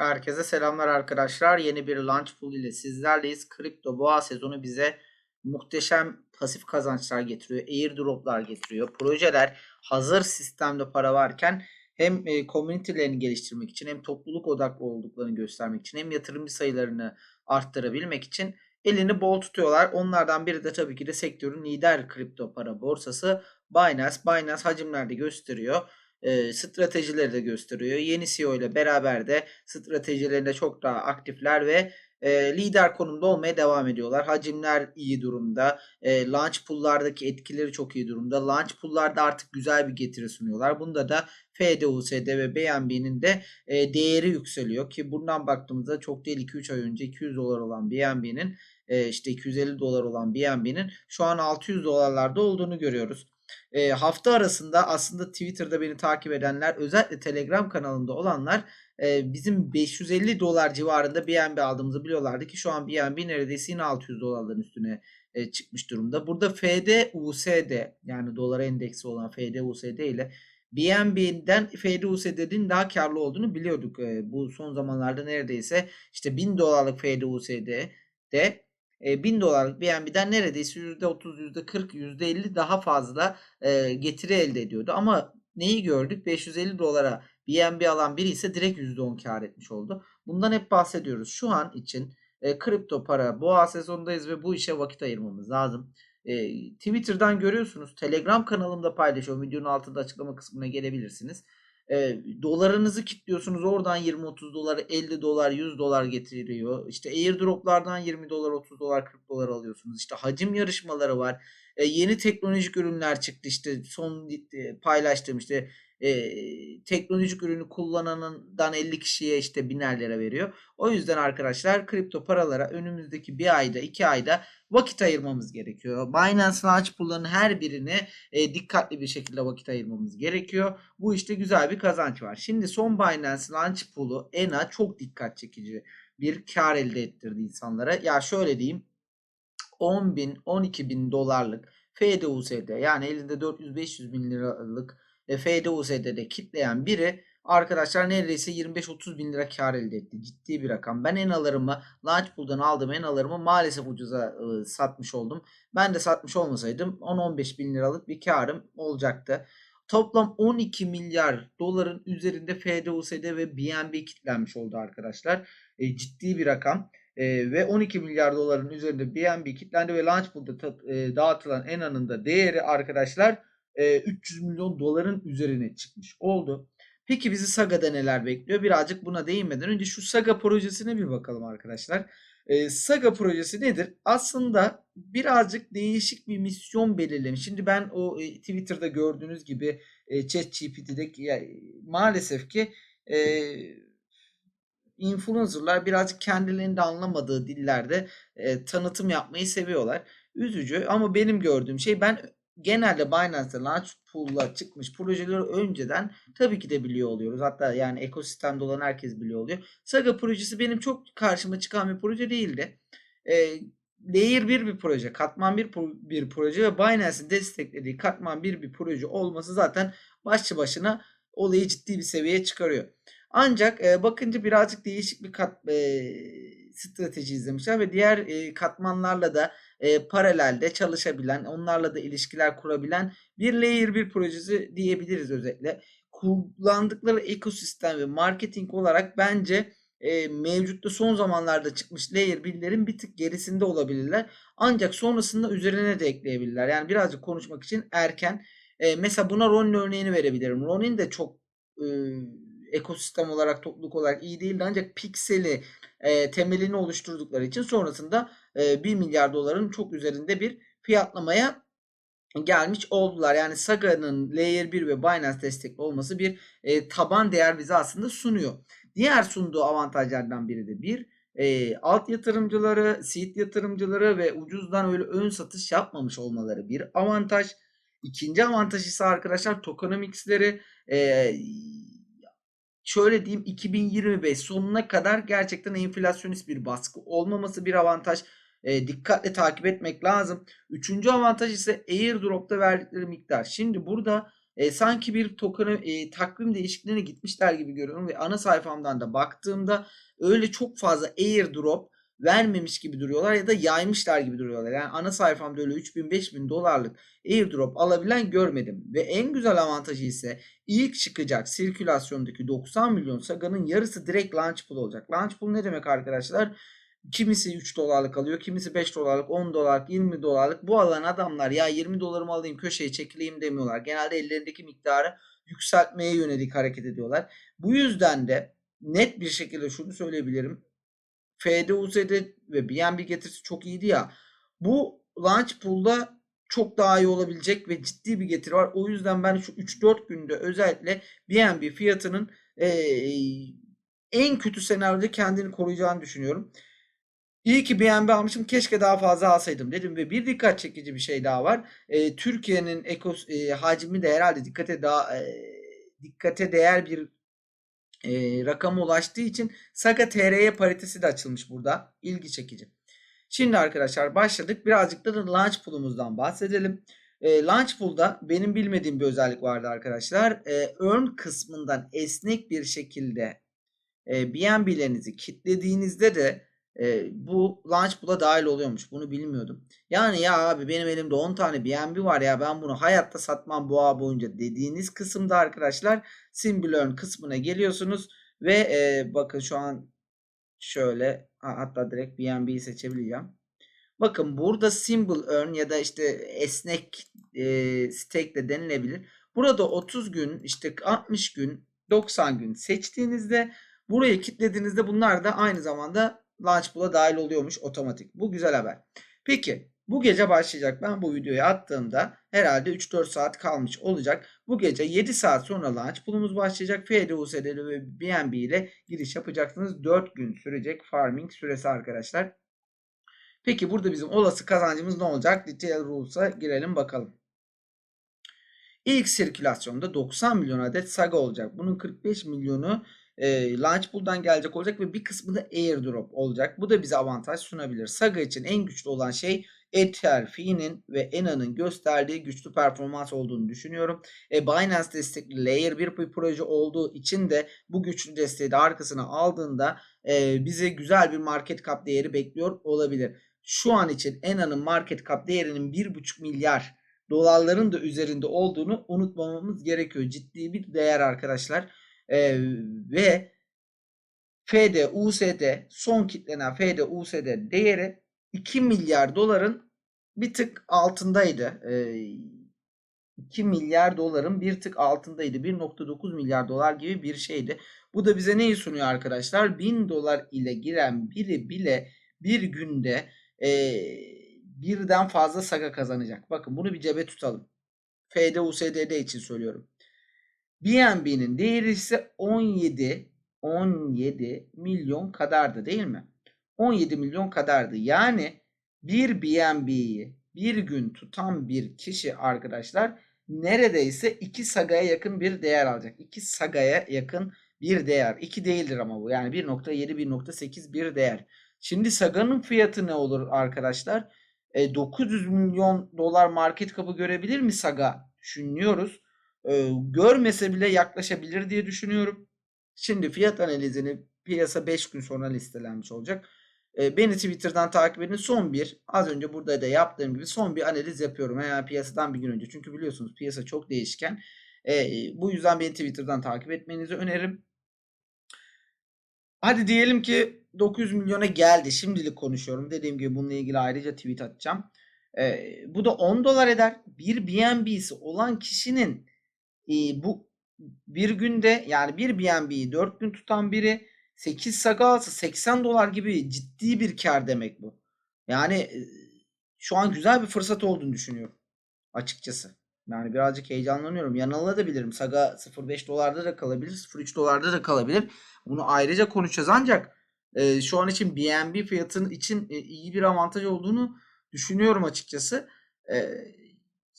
Herkese selamlar arkadaşlar. Yeni bir Launch Pool ile sizlerleyiz. Kripto boğa sezonu bize muhteşem pasif kazançlar getiriyor. Airdroplar getiriyor. Projeler hazır sistemde para varken hem e, community'lerini geliştirmek için hem topluluk odaklı olduklarını göstermek için hem yatırımcı sayılarını arttırabilmek için elini bol tutuyorlar. Onlardan biri de tabii ki de sektörün lider kripto para borsası Binance. Binance hacimlerde gösteriyor e, stratejileri de gösteriyor. Yeni CEO ile beraber de stratejilerinde çok daha aktifler ve e, lider konumda olmaya devam ediyorlar. Hacimler iyi durumda. E, launch pool'lardaki etkileri çok iyi durumda. Launch pool'larda artık güzel bir getiri sunuyorlar. Bunda da FDUSD ve BNB'nin de e, değeri yükseliyor ki bundan baktığımızda çok değil 2-3 ay önce 200 dolar olan BNB'nin e, işte 250 dolar olan BNB'nin şu an 600 dolarlarda olduğunu görüyoruz. E, hafta arasında aslında Twitter'da beni takip edenler özellikle Telegram kanalında olanlar e, bizim 550 dolar civarında BNB aldığımızı biliyorlardı ki şu an BNB neredeyse yine 600 dolarların üstüne e, çıkmış durumda. Burada FD-USD yani dolara endeksi olan FD-USD ile BNB'den FD-USD'nin daha karlı olduğunu biliyorduk. E, bu son zamanlarda neredeyse işte 1000 dolarlık FD-USD'de e, 1000 dolarlık BNB'den neredeyse %30, %40, %50 daha fazla getiri elde ediyordu. Ama neyi gördük? 550 dolara BNB alan biri ise direkt %10 kar etmiş oldu. Bundan hep bahsediyoruz. Şu an için kripto para boğa sezonundayız ve bu işe vakit ayırmamız lazım. Twitter'dan görüyorsunuz. Telegram kanalımda paylaşıyorum. Videonun altında açıklama kısmına gelebilirsiniz. E, dolarınızı kilitliyorsunuz. Oradan 20-30 dolar, 50 dolar, 100 dolar getiriyor. İşte airdroplardan 20 dolar, 30 dolar, 40 dolar alıyorsunuz. İşte hacim yarışmaları var. E, yeni teknolojik ürünler çıktı. İşte son e, paylaştığım işte e, teknolojik ürünü kullananından 50 kişiye işte biner lira veriyor. O yüzden arkadaşlar kripto paralara önümüzdeki bir ayda iki ayda vakit ayırmamız gerekiyor. Binance Launch Pool'ların her birine e, dikkatli bir şekilde vakit ayırmamız gerekiyor. Bu işte güzel bir kazanç var. Şimdi son Binance Launch Pool'u ENA çok dikkat çekici bir kar elde ettirdi insanlara. Ya şöyle diyeyim 10 bin 12 bin dolarlık FDUSD yani elinde 400-500 bin liralık e, FDUSD'de kitleyen biri arkadaşlar neredeyse 25-30 bin lira kar elde etti. Ciddi bir rakam. Ben enalarımı Launchpool'dan aldığım enalarımı maalesef ucuza e, satmış oldum. Ben de satmış olmasaydım 10-15 bin liralık bir karım olacaktı. Toplam 12 milyar doların üzerinde FDUSD ve BNB kitlenmiş oldu arkadaşlar. E, ciddi bir rakam. E, ve 12 milyar doların üzerinde BNB kitlendi ve Launchpool'da e, dağıtılan ENA'nın da değeri arkadaşlar e, 300 milyon doların üzerine çıkmış oldu. Peki bizi Saga'da neler bekliyor? Birazcık buna değinmeden önce şu Saga projesine bir bakalım arkadaşlar. E, Saga projesi nedir? Aslında birazcık değişik bir misyon belirlemiş. Şimdi ben o e, Twitter'da gördüğünüz gibi e, ChatGPT'deki yani, maalesef ki e, influencerlar birazcık kendilerinde anlamadığı dillerde e, tanıtım yapmayı seviyorlar. Üzücü ama benim gördüğüm şey ben genelde Binance'da Launch Pool'la çıkmış projeleri önceden tabii ki de biliyor oluyoruz. Hatta yani ekosistemde olan herkes biliyor oluyor. Saga projesi benim çok karşıma çıkan bir proje değildi. E, Layer 1 bir proje, katman bir, bir proje ve Binance'in desteklediği katman bir bir proje olması zaten başlı başına olayı ciddi bir seviyeye çıkarıyor. Ancak e, bakınca birazcık değişik bir kat, e, strateji izlemişler ve diğer e, katmanlarla da e, paralelde çalışabilen, onlarla da ilişkiler kurabilen bir layer bir projesi diyebiliriz özetle. Kullandıkları ekosistem ve marketing olarak bence e, mevcutta son zamanlarda çıkmış layer 1'lerin bir tık gerisinde olabilirler. Ancak sonrasında üzerine de ekleyebilirler. Yani birazcık konuşmak için erken. E, mesela buna Ronin örneğini verebilirim. Ronin de çok e, ekosistem olarak, topluluk olarak iyi değildi. Ancak pikseli e, temelini oluşturdukları için sonrasında e, 1 milyar doların çok üzerinde bir fiyatlamaya gelmiş oldular. Yani Saga'nın Layer 1 ve Binance destekli olması bir e, taban değer bize aslında sunuyor. Diğer sunduğu avantajlardan biri de bir e, alt yatırımcıları, seed yatırımcıları ve ucuzdan öyle ön satış yapmamış olmaları bir avantaj. İkinci avantaj ise arkadaşlar tokenomics'leri e, şöyle diyeyim 2025 sonuna kadar gerçekten enflasyonist bir baskı olmaması bir avantaj. E, dikkatle takip etmek lazım. Üçüncü avantaj ise airdrop'ta verdikleri miktar. Şimdi burada e, sanki bir token'ı e, takvim değişikliğine gitmişler gibi görüyorum ve ana sayfamdan da baktığımda öyle çok fazla airdrop vermemiş gibi duruyorlar ya da yaymışlar gibi duruyorlar. Yani ana sayfamda öyle 3000-5000 dolarlık airdrop alabilen görmedim. Ve en güzel avantajı ise ilk çıkacak sirkülasyondaki 90 milyon saganın yarısı direkt launch pool olacak. Launch pool ne demek arkadaşlar? Kimisi 3 dolarlık alıyor, kimisi 5 dolarlık, 10 dolarlık, 20 dolarlık. Bu alan adamlar ya 20 dolarımı alayım köşeye çekileyim demiyorlar. Genelde ellerindeki miktarı yükseltmeye yönelik hareket ediyorlar. Bu yüzden de net bir şekilde şunu söyleyebilirim. FDUSD ve BNB getirisi çok iyiydi ya. Bu launch pool'da çok daha iyi olabilecek ve ciddi bir getiri var. O yüzden ben şu 3-4 günde özellikle BNB fiyatının e, en kötü senaryoda kendini koruyacağını düşünüyorum. İyi ki BNB almışım. Keşke daha fazla alsaydım dedim ve bir dikkat çekici bir şey daha var. E, Türkiye'nin ekos e, hacmi de herhalde dikkate daha e, dikkate değer bir e, rakama ulaştığı için Saga TR'ye paritesi de açılmış burada. İlgi çekici. Şimdi arkadaşlar başladık. Birazcık da Launch Pool'umuzdan bahsedelim. E, Launch Pool'da benim bilmediğim bir özellik vardı arkadaşlar. E, earn kısmından esnek bir şekilde e, BNB'lerinizi kilitlediğinizde de e, bu Launch Pool'a dahil oluyormuş. Bunu bilmiyordum. Yani ya abi benim elimde 10 tane BNB var ya ben bunu hayatta satmam bu ağ boyunca dediğiniz kısımda arkadaşlar Symbol Earn kısmına geliyorsunuz ve e, bakın şu an şöyle hatta direkt BNB'yi seçebileceğim. Bakın burada Symbol Earn ya da işte esnek e, stake de denilebilir. Burada 30 gün işte 60 gün 90 gün seçtiğinizde burayı kilitlediğinizde bunlar da aynı zamanda Launch Pool'a dahil oluyormuş otomatik. Bu güzel haber. Peki bu gece başlayacak. Ben bu videoyu attığımda herhalde 3-4 saat kalmış olacak. Bu gece 7 saat sonra Launch Pool'umuz başlayacak. FDUSD'li ve BNB ile giriş yapacaksınız. 4 gün sürecek farming süresi arkadaşlar. Peki burada bizim olası kazancımız ne olacak? Detail Rules'a girelim bakalım. İlk sirkülasyonda 90 milyon adet saga olacak. Bunun 45 milyonu e, launch pool'dan gelecek olacak ve bir kısmı da airdrop olacak. Bu da bize avantaj sunabilir. Saga için en güçlü olan şey Ether, Fi'nin ve Ena'nın gösterdiği güçlü performans olduğunu düşünüyorum. E, Binance destekli Layer 1 bir proje olduğu için de bu güçlü desteği de arkasına aldığında e, bize güzel bir market cap değeri bekliyor olabilir. Şu an için Ena'nın market cap değerinin 1,5 milyar dolarların da üzerinde olduğunu unutmamamız gerekiyor. Ciddi bir değer arkadaşlar. Ee, ve FD USD son kitlenen FD USD değeri 2 milyar doların bir tık altındaydı. Ee, 2 milyar doların bir tık altındaydı. 1.9 milyar dolar gibi bir şeydi. Bu da bize neyi sunuyor arkadaşlar? 1000 dolar ile giren biri bile bir günde e, birden fazla saga kazanacak. Bakın bunu bir cebe tutalım. FD USDD için söylüyorum. BNB'nin değeri ise 17 17 milyon kadardı değil mi? 17 milyon kadardı. Yani bir BNB'yi bir gün tutan bir kişi arkadaşlar neredeyse 2 sagaya yakın bir değer alacak. 2 sagaya yakın bir değer. 2 değildir ama bu. Yani 1.7 1.8 bir değer. Şimdi saganın fiyatı ne olur arkadaşlar? E, 900 milyon dolar market kapı görebilir mi saga? Düşünüyoruz e, görmese bile yaklaşabilir diye düşünüyorum. Şimdi fiyat analizini piyasa 5 gün sonra listelenmiş olacak. E, beni Twitter'dan takip edin. Son bir az önce burada da yaptığım gibi son bir analiz yapıyorum. Yani piyasadan bir gün önce. Çünkü biliyorsunuz piyasa çok değişken. E, bu yüzden beni Twitter'dan takip etmenizi öneririm. Hadi diyelim ki 900 milyona geldi. Şimdilik konuşuyorum. Dediğim gibi bununla ilgili ayrıca tweet atacağım. E, bu da 10 dolar eder. Bir BNB'si olan kişinin e, bu bir günde yani bir BNB'yi 4 gün tutan biri 8 saga alsa 80 dolar gibi ciddi bir kar demek bu. Yani e, şu an güzel bir fırsat olduğunu düşünüyorum açıkçası. Yani birazcık heyecanlanıyorum. Yanılabilirim. Saga 0.5 dolarda da kalabilir. 0.3 dolarda da kalabilir. Bunu ayrıca konuşacağız ancak e, şu an için BNB fiyatının için e, iyi bir avantaj olduğunu düşünüyorum açıkçası. E,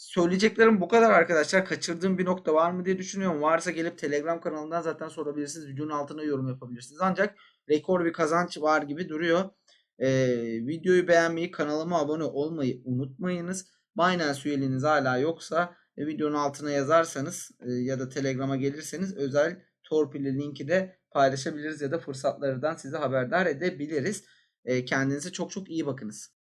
Söyleyeceklerim bu kadar arkadaşlar. Kaçırdığım bir nokta var mı diye düşünüyorum. Varsa gelip Telegram kanalından zaten sorabilirsiniz. Videonun altına yorum yapabilirsiniz. Ancak rekor bir kazanç var gibi duruyor. Ee, videoyu beğenmeyi, kanalıma abone olmayı unutmayınız. Binance üyeliğiniz hala yoksa e, videonun altına yazarsanız e, ya da Telegram'a gelirseniz özel torpilli linki de paylaşabiliriz ya da fırsatlardan sizi haberdar edebiliriz. E, kendinize çok çok iyi bakınız.